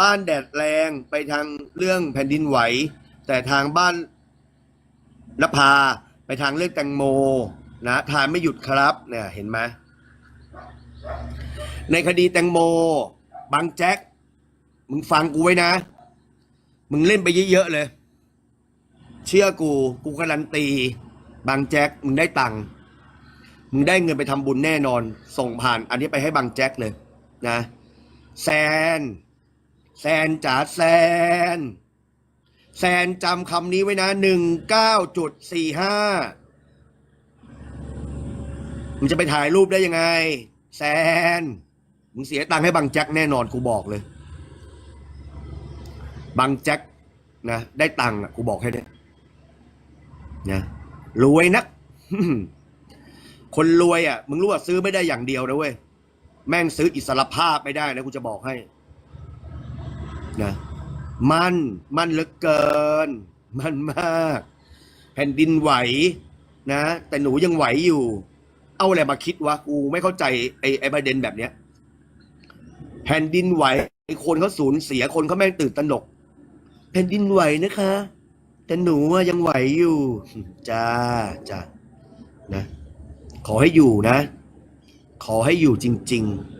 บ้านแดดแรงไปทางเรื่องแผ่นดินไหว แต่ทางบ้านนภาไปทางเรื่องแตงโมนะทานไม่หยุดครับเนี่ยเห็นไหมในคดีแตงโมบางแจ็คมึงฟังกูไว้นะ มึงเล่นไปเยอะๆเลย เชื่อกู กูการันตี บางแจ็คมึงได้ตังค์มึงได้เงินไปทำบุญแน่นอน ส่งผ่าน อันนี้ไปให้บางแจ็คเลยนะ แซน แซนจ๋าแซน แซนจำคำนี้ไว้นะหนึ่งเก้าจุดสี่ห้ามึงจะไปถ่ายรูปได้ยังไง แซน มึงเสียตังค์ให้บางแจ็คแน่นอนกูบอกเลยบางแจ็คนะ ได้ตังค์อะกูบอกให้ได้นะรวยนัก คนรวยอะ มึงรู้ว่าซื้อไม่ได้อย่างเดียวนะเว้ย แม่งซื้ออิสรภาพไม่ได้นะกูจะบอกให้ นะมันมันเหลือเกิน มันมาก แผ่นดินไหวนะ แต่หนูยังไหวอยู่ เอาอะไรมาคิดวะกูไม่เข้าใจไอ้ไอ้ประเด็นแบบเนี้ย แผ่นดินไหวไอ้คนเขาสูญเสียคนเขาแม่งตื่นตระหนก แผ่นดินไหวนะคะ แต่หนูยังไหวอยู่จ้าจ้านะ ขอให้อยู่นะ ขอให้อยู่จริง ๆ